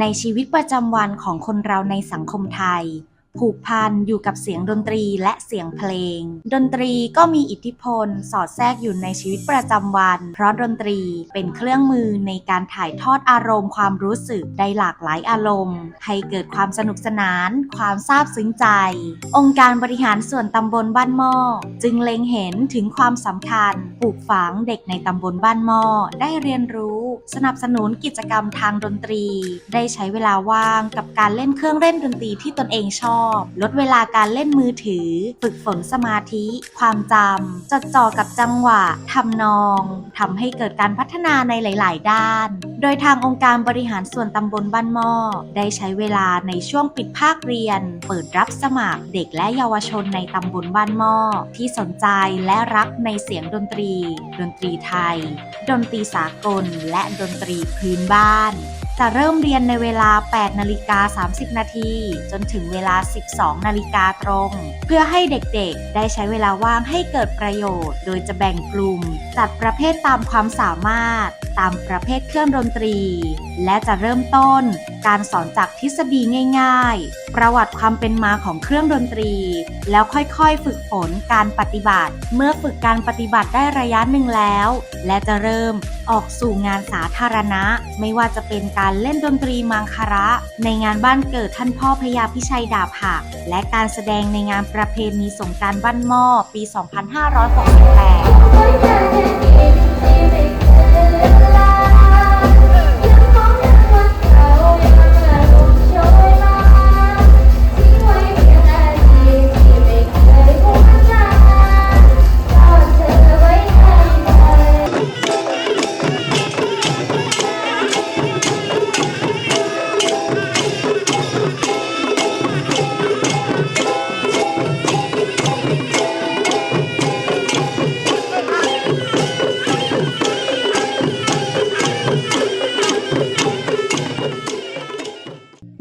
ในชีวิตประจำวันของคนเราในสังคมไทย ผูกพันอยู่กับเสียงดนตรีและเสียงเพลง ดนตรีก็มีอิทธิพล สอดแทรกอยู่ในชีวิตประจำวัน เพราะดนตรีเป็นเครื่องมือในการถ่ายทอดอารมณ์ความรู้สึกได้หลากหลายอารมณ์ ให้เกิดความสนุกสนาน ความซาบซึ้งใจ องค์การบริหารส่วนตำบลบ้านหม้อจึงเล็งเห็นถึงความสำคัญปลูกฝังเด็กในตำบลบ้านหม้อได้เรียนรู้ สนับสนุนกิจกรรมทางดนตรี ได้ใช้เวลาว่างกับการเล่นเครื่องเล่นดนตรีที่ตนเองชอบลดเวลาการเล่นมือถือ ฝึกฝนสมาธิ ความจำจดจ่อกับจังหวะทำนองทำให้เกิดการพัฒนาในหลาย ๆ ด้าน โดยทางองค์การบริหารส่วนตำบลบ้านหม้อได้ใช้เวลาในช่วงปิดภาคเรียน เปิดรับสมัครเด็กและเยาวชนในตำบลบ้านหม้อที่สนใจและรักในเสียงดนตรี ดนตรีไทย ดนตรีสากลและดนตรีพื้นบ้าน จะเริ่มเรียนในเวลา 8 นาฬิกา 30 นาที จนถึงเวลา 12 นาฬิกาตรง เพื่อให้เด็กๆ ได้ใช้เวลาว่างให้เกิดประโยชน์ โดยจะแบ่งกลุ่ม จัดประเภทตามความสามารถ ตามประเภทเครื่องดนตรี และจะเริ่มต้นการสอนจากทฤษฎีง่ายๆ ประวัติความเป็นมาของเครื่องดนตรี แล้วค่อยๆ ฝึกฝนการปฏิบัติ เมื่อฝึกการปฏิบัติได้ระยะหนึ่งแล้ว และจะเริ่มออกสู่งานสาธารณะ ไม่ว่าจะเป็นการเล่นดนตรีมังคาระ ในงานบ้านเกิดท่านพ่อพญาพิชัยดาบหัก และการแสดงในงานประเพณีสงกรารบ้านหม้อปี 2568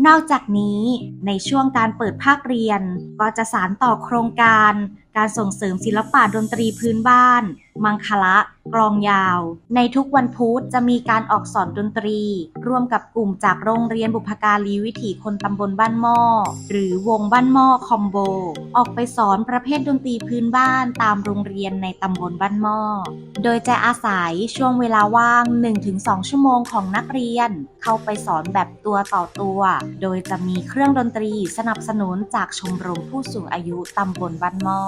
นอกจากนี้ในช่วงการเปิดภาคเรียน ก็จะสานต่อโครงการ การส่งเสริมศิลปะดนตรีพื้นบ้าน มังคละกลองยาว ในทุกวันพุธจะมีการออกสอนดนตรี ร่วมกับกลุ่มจากโรงเรียนบุพการีวิถีคนตำบลบ้านหม้อ หรือวงบ้านหม้อคอมโบ ออกไปสอนประเภทดนตรีพื้นบ้านตามโรงเรียนในตำบลบ้านหม้อ โดยจะอาศัยช่วงเวลาว่าง 1-2 ชั่วโมงของนักเรียน เข้าไปสอนแบบตัวต่อตัว โดยจะมีเครื่องดนตรีสนับสนุนจากชมรมผู้สูงอายุตำบลบ้านหม้อ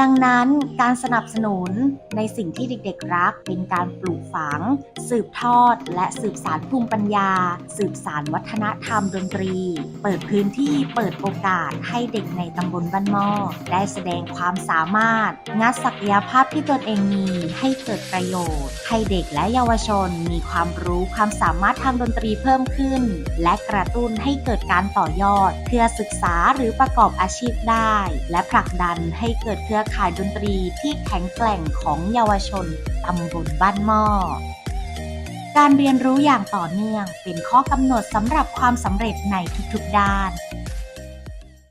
ดังนั้นการสนับสนุนในสิ่งที่เด็กๆรัก เป็นการปลูกฝัง สืบทอด และสืบสารภูมิปัญญา สืบสารวัฒนธรรมดนตรี เปิดพื้นที่เปิดโอกาสให้เด็กในตำบลบ้านหม้อได้แสดงความสามารถ งัดศักยภาพที่ตนเองมีให้เกิดประโยชน์ ให้เด็กและเยาวชนมีความรู้ความสามารถทางดนตรีเพิ่มขึ้น และกระตุ้นให้เกิดการต่อยอด เพื่อศึกษาหรือประกอบอาชีพได้ และผลักดันให้เกิดเครือข่ายดนตรีที่แข็งแกร่งของเยาวชนตำบลบ้านหม้อ การเรียนรู้อย่างต่อเนื่องเป็นข้อกำหนดสำหรับความสำเร็จในทุกๆด้าน